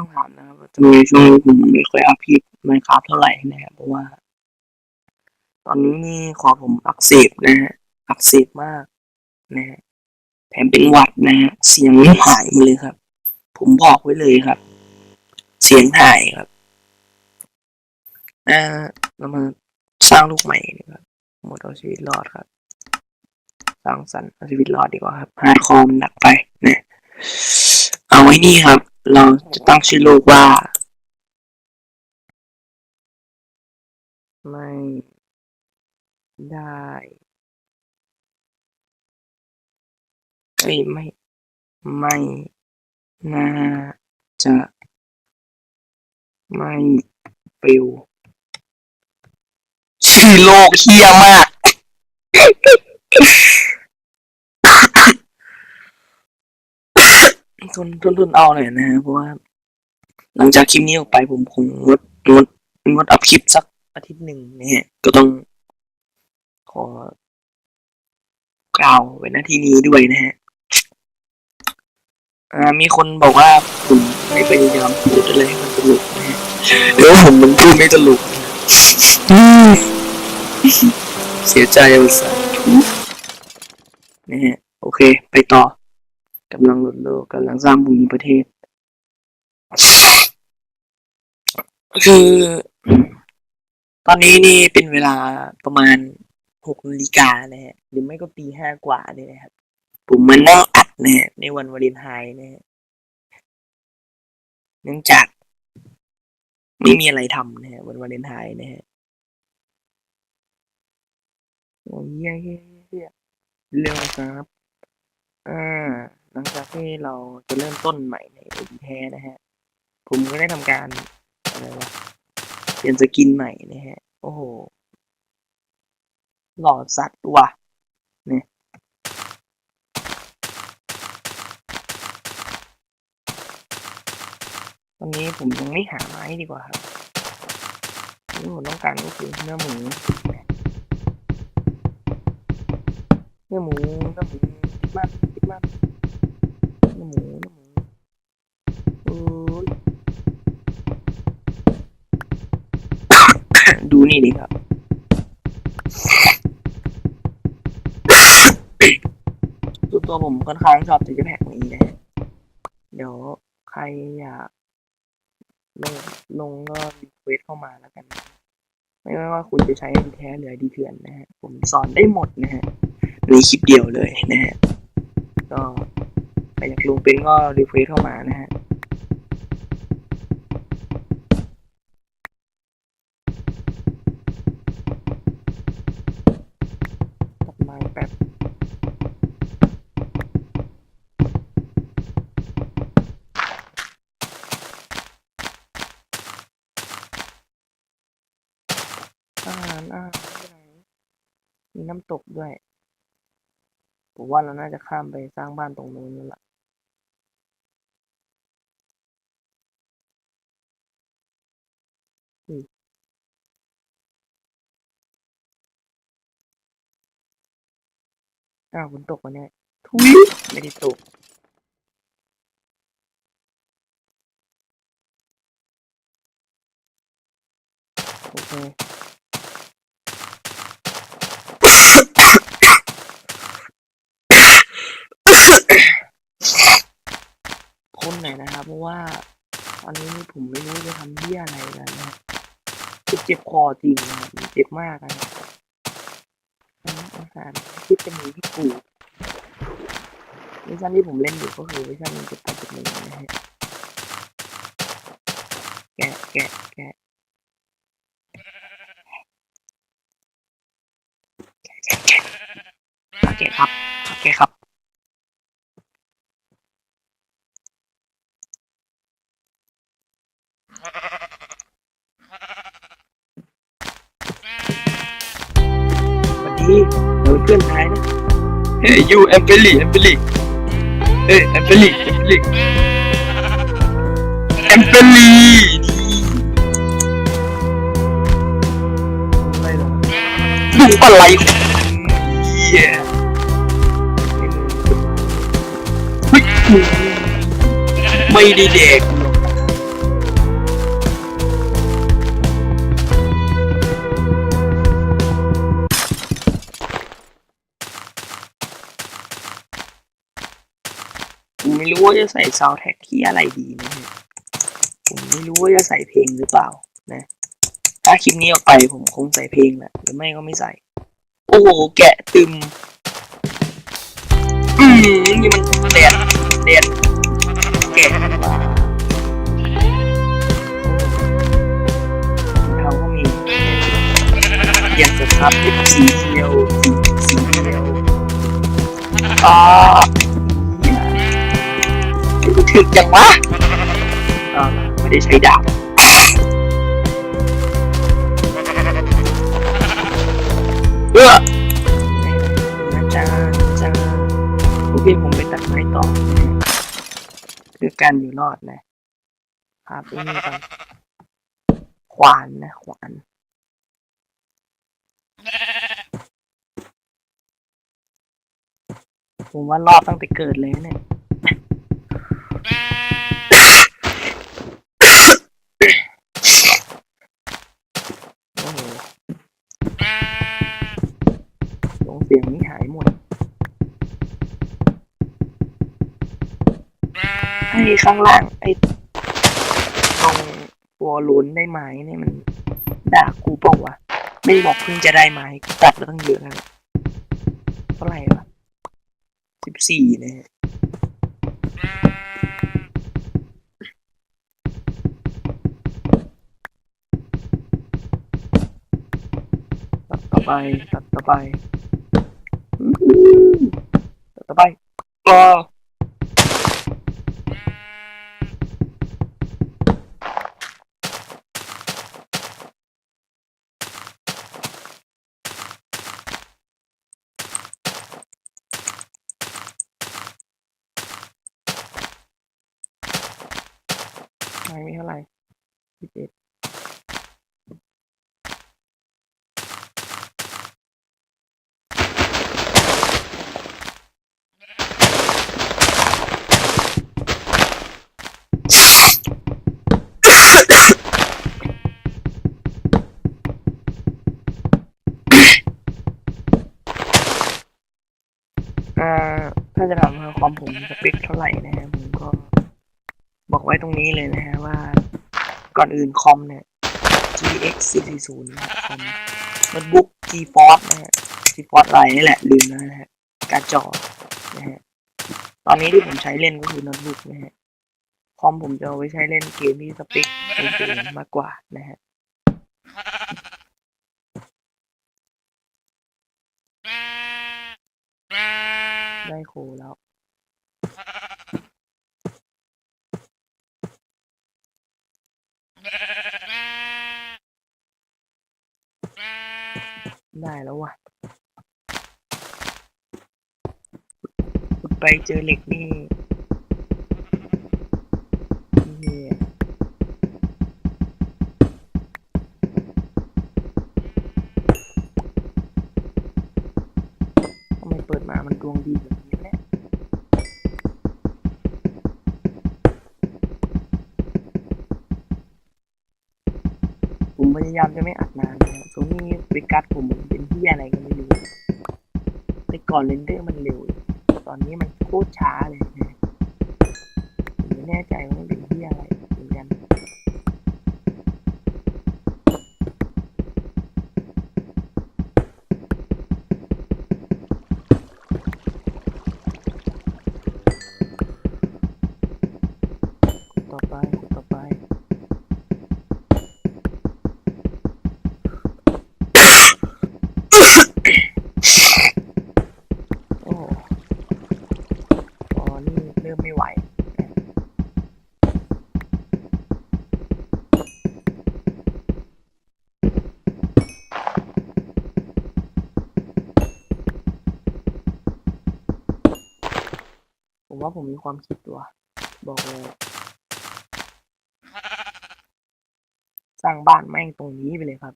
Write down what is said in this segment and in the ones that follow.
ต้องถามนะครับว่าทำไมช่วงนี้ผมไม่ค่อยอัพคลิปไมครับเท่าไหร่นะครับเพราะว่า ตอนนี้นี่คอผมอักเสบนะฮะอักเสบมากนะฮะแถมเป็นหวัดนะฮะเสียงนี่หายมาเลยครับ ผมบอกไว้เลยครับ เสียงหายครับอ่าเรามาสร้างลูกใหม่ดีกว่าหมดเอาชีวิตรอดครับ สร้างสรรค์เอาชีวิตรอดดีกว่าครับฮาคอมหนักไปนะเอาไว้นี่ครับ เราจะตั้งชื่อลูกว่า ไม่ ได้เอ้ยไม่ ไม่ น่าจะ ไม่ปิวชื่อโลกเฮียมาก ทนทนทนเอาหน่อยนะฮะเพราะว่า หลังจากคลิปนี้ออกไปผมคงงดงดงดอัพคลิปสักอาทิตย์หนึ่งนะฮะก็ต้อง ขอกล่าวไว้หน้าที่นี้ด้วยนะฮะมีคนบอกว่าผมไม่พยายามพูดอะไรให้มันตลกนะฮะแล้วผมมันพูดไม่ตลกนะเสียใจอุตส่าห์นะฮะโอเค ไปต่อ กำลังหลุดโลกกำลังสร้างภูมิประเทศ คือ ตอนนี้นี่เป็นเวลาประมาณหกนาฬิกานะฮะหรือไม่ก็ตีห้ากว่าเนี่ยนะครับ ผมมานั่งอัดนะฮะในวันวาเลนไทน์นะฮะเนื่องจาก ไม่มีอะไรทำนะฮะวันวาเลนไทน์นะฮะโอ้ยเยี่ยเยี่ยเยี่ยเรื่องครับ อ่า หลังจากที่เราจะเริ่มต้นใหม่ในเอ็นแท้นะฮะ ผมก็ได้ทำการอะไรวะเปลี่ยนสกินใหม่นะฮะ โอ้โห หล่อสัตว์ว่ะเนี่ยตอนนี้ผมยังไม่หาไม้ดีกว่าครับที่ผมต้องการก็คือเนื้อหมูเนื้อหมูเนื้อหมูติดมากติดมาก นื้อหมูเนื้อหมูโอ้ยดูนี่ดิครับส่วนตัวผมค่อนข้างชอบที่จะแพ็กนี้นะเดี๋ยวใครอยากลงลงก็รีเควสเข้ามาแล้วกัน ไม่ว่าคุณจะใช้ดีแท้หรือดีเถื่อนนะฮะ ผมสอนได้หมดนะฮะในคลิปเดียวเลยนะฮะ ก็ ครอยากลงเป็นก็รีเควสเข้ามานะฮะตัดไม้แป๊บอาหารอาหารที่ไหนมีน้ำตกด้วย ผมว่าเราน่าจะข้ามไปสร้างบ้านตรงนู้นแล้วล่ะ อ้าวฝนตกวะเนี่ยทุยไม่ได้ตกโอเคคนไหนอยนะครับ เพราะว่าตอนนี้นี่ผมไม่รู้จะทำเหี้ยอะไรกันนะคือเจ็บคอจริงนะครับเจ็บมากนะ ครับอาหารที่จะมีที่ปูเวอร์ชันที่ผมเล่นอยู่ก็คือเวอร์ชันหนึ่งจุดแปดจุดหนึ่งนะฮะแกะแกะแกะโอเคครับโอเคครับ สวัสดีเราเป็นเพื่อนท้ายนะเฮ้ยยูแอมเบลี่แอมเบลี่เอ้ยแอมเบลี่แอมเบลี่แอมเบลี่นี่อะไรหรอลูกอะไรเย้ไม่ได้เด็ก ไม่รู้ว่าจะใส่ซาวแท็กที่อะไรดีนะผมไม่รู้ว่าจะใส่เพลงหรือเปล่านะ ถ้าคลิปนี้ออกไปผมคงใส่เพลงแหละหรือไม่ก็ไม่ใส่ โอ้โห แกะตึม อืมนี่มันเด็ดเด็ดแกะว่าเขาก็มีเปลี่ยนสครับเป็นสีเขียวสีสีเขียวอ๋อ ถึกจังวะไม่ได้ใช้ดาบเออจ๊ะจ๊ะโอเคผมไปตัดไม้ต่อ คือการอยู่รอดนะครับนี่ก่อนขวานนะขวานผมว่ารอดตั้งแต่เกิดเลยนะเนี่ย โอ้โหลงเสียงนี่หายหมด ไอ้ข้างล่างไอ้ตรงตัวลุ้นได้ไหมเนี่ยมันด่ากูเปล่าวะ ไม่บอกเพิ่งจะได้ไหมกูตัดมาตั้งเยอะแล้วเท่าไหร่วะสิบสี่นะฮะตัดต่อ ไปตัดต่อไปตัดต่อไปรอม่มีเท่าไหร่สิบเอ็ดอ่า ถ้าจะถามว่า ความผมสเปคเท่าไหร่นะฮะผมก็บอกไว้ตรงนี้เลยนะฮะว่า ก่อนอื่นคอมเนี่ย GX 440นะคอมโน้ตบุ๊ก GeForce นะฮะ GeForce อะไรนี่แหละลืมแล้วนะฮะการจอนะฮะตอนนี้ที่ผมใช้เล่นก็คือโน้ตบุ๊กนะฮะคอมผมจะเอาไว้ใช้เล่นเกมที่สเปคสูงมากกว่านะฮะได้โคแล้ว ได้แล้วว่ะขุดไปเจอเหล็กนี่เหี้ยทำไมเปิดมามันดวงดีแบบนี้เนี่ยผมพยายามจะไม่อัดนานนะครับโซนี่ ไปกัดผมเป็นที่อะไรก็ไม่รู้แต่ก่อนเรนเดอร์มันเร็ว ตอนนี้มันโคตรช้าเลยนะไม่แน่ใจว่า ว่าผมมีความคิดว่ะบอกเลยสร้างบ้านแม่งตรงนี้ไปเลยครับ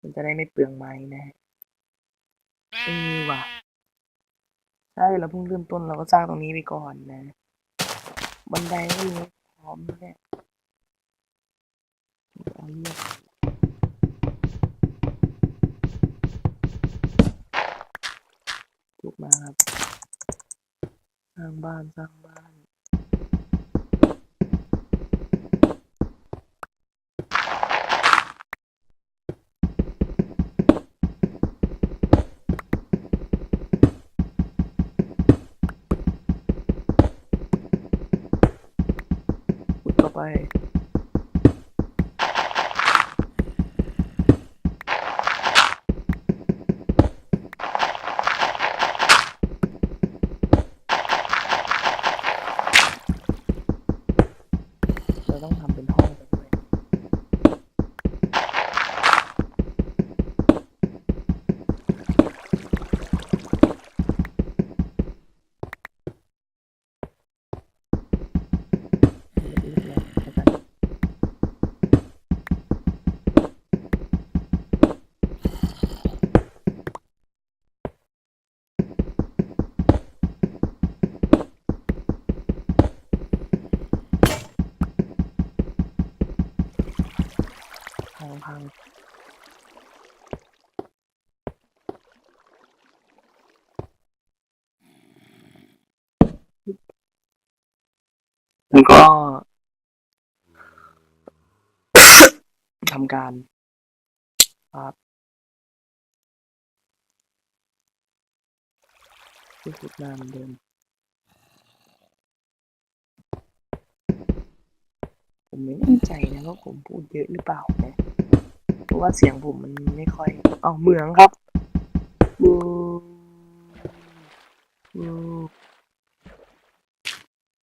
มันจะได้ไม่เปลืองไม้นะฮะเออว่ะใช่เราเพิ่งเริ่มต้นเราก็สร้างตรงนี้ไปก่อนนะ บันไดก็มีพร้อมแล้วเนี่ยเอาเรียกลุกมาครับ ร้างบ้านสร้างบ้านขุดเข้าไป เราต้องทำเป็นห้องไปด้วย เล็กๆแล้วกันพังพัง แล้วก็ทำการครับที่ขุดน้ำเดิมผมไม่แน่ใจนะว่าผมพูดเยอะหรือเปล่านะเพราะว่าเสียงผมมันไม่ค่อยเอ๋อเหมืองครับวูวู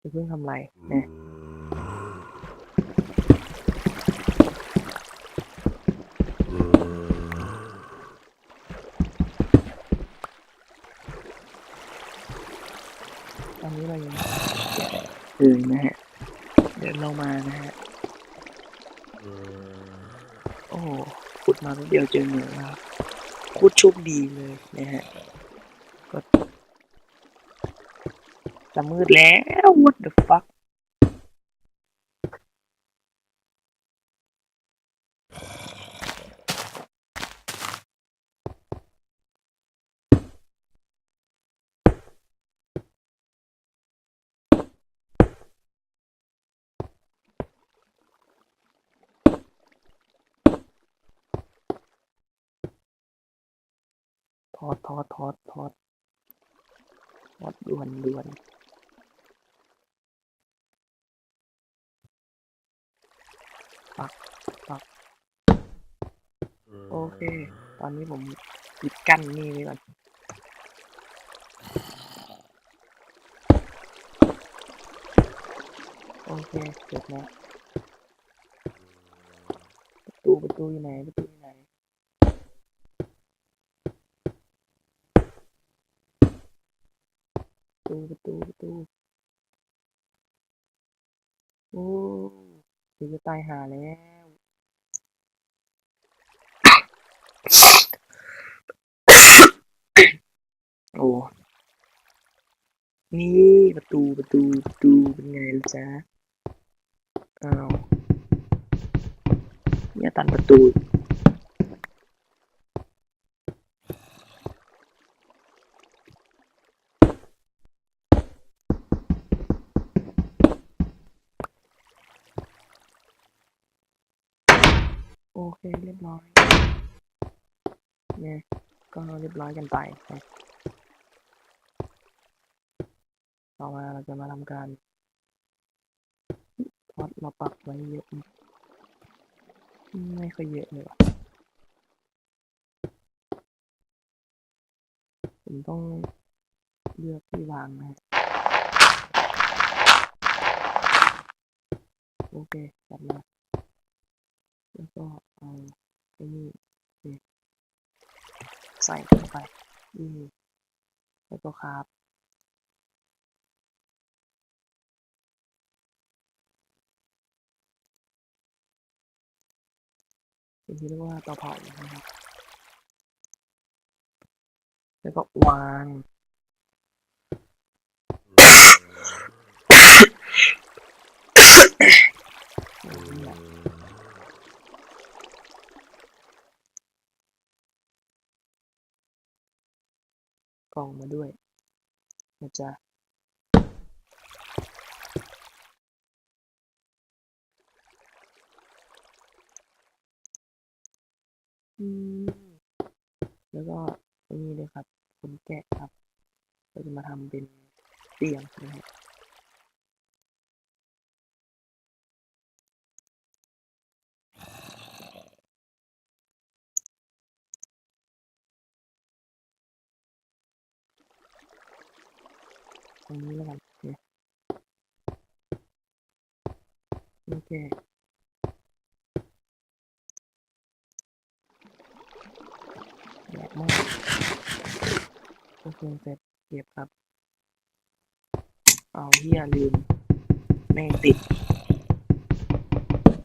จะเพิ่งทำไรเนี่ยตอนนี้เรายังเดินนะฮะ เดินเรามานะฮะ โอ้โหขุดมาแป๊บเดียวเจอเหนือแล้วครับขุดโชคดีเลยนะฮะ ก็ จะมืดแล้ว what the fuck ทอดทอดทอดทอดทอดด่วนด่วน ปักปักโอเค ตอนนี้ผมปิดกั้นนี่ไว้ก่อนโอเคเสร็จแล้วประตูประตูอยู่ไหนประตูอยู่ไหน ประตูประตูประตูโอ้เดี๋ยวจะ ตายหาแล้ว โอ้ นี่ประตูประตูประตูเป็นไงล่ะจ๊ะอ้าวเนี่ยตันประตู โอเคเรียบร้อยเนี่ย ก็เรียบร้อยกันไปนะต่อมาเราจะมาทำการพอดเราปักไว้เยอะ ไม่ค่อยเยอะเลยวะผมต้องเลือกที่วางนะโอเคจัดมาแล้วก็เอาไอ้นี่ ใส่ลงไป อืมแล้วก็ครับสิ่งที่เรียกว่าเตาเผานะครับ แล้วก็วาง ล่องมาด้วยนะจ๊ะแล้วก็นี่เลยครับ คุณแกะครับ เราจะมาทำเป็นเตียงนะครับ ตรงนี้แล้วกันเนี่ยโอเคแย่มากโอเคเสร็จเก็บครับ เอาเฮียลืมแม่งติด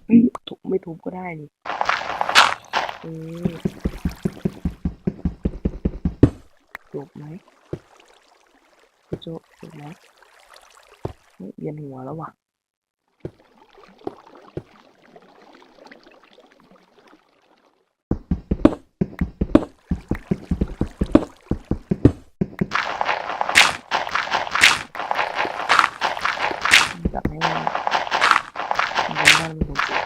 เฮ้ยทุบไม่ทุบก็ได้นี่เออจบไหม กระจกถูกไหมเฮ้ยเวียนหัวแล้วว่ะ จับให้มันมันเป็นบ้านมันของจริง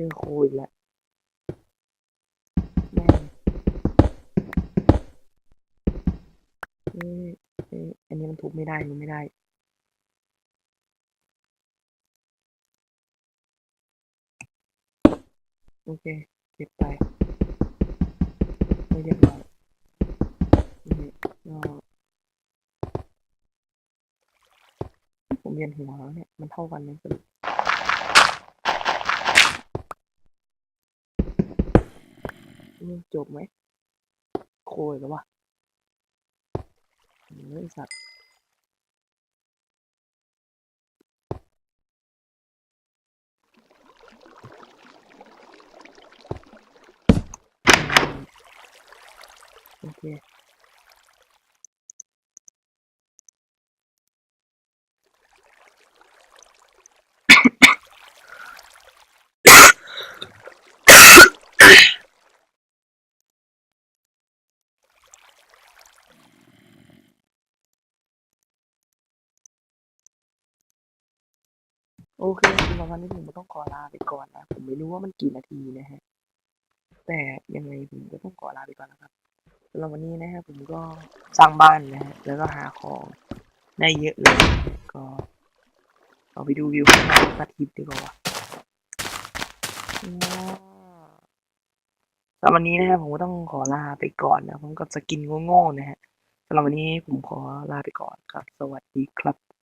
เจอโคอีกแล้วแม่เออเออันนี้มันทุบไม่ได้มันไม่ได้โอเค เก็บไปไม่เรียบร้อยนี่ก็ผมเวียนหัวแล้วเนี่ย มันเท่ากันไหมสรุปอืม จบไหม โคยแล้ววะเฮ้ยสัตว์โอเค โอเคสำหรับวันนี้ผมต้องขอลาไปก่อนนะ ผมไม่รู้ว่ามันกี่นาทีนะฮะ แต่ยังไงผมก็ต้องขอลาไปก่อนนะครับสำหรับวันนี้นะฮะผมก็สร้างบ้านนะฮะ แล้วก็หาของได้เยอะเลย ก็เอาไปดูวิวข้างหน้าพระอาทิตย์ดีกว่าสำหรับวันนี้นะฮะผมก็ต้องขอลาไปก่อนนะผมกับสกินโง่ๆนะฮะสำหรับวันนี้ผมขอลาไปก่อนครับ สวัสดีครับ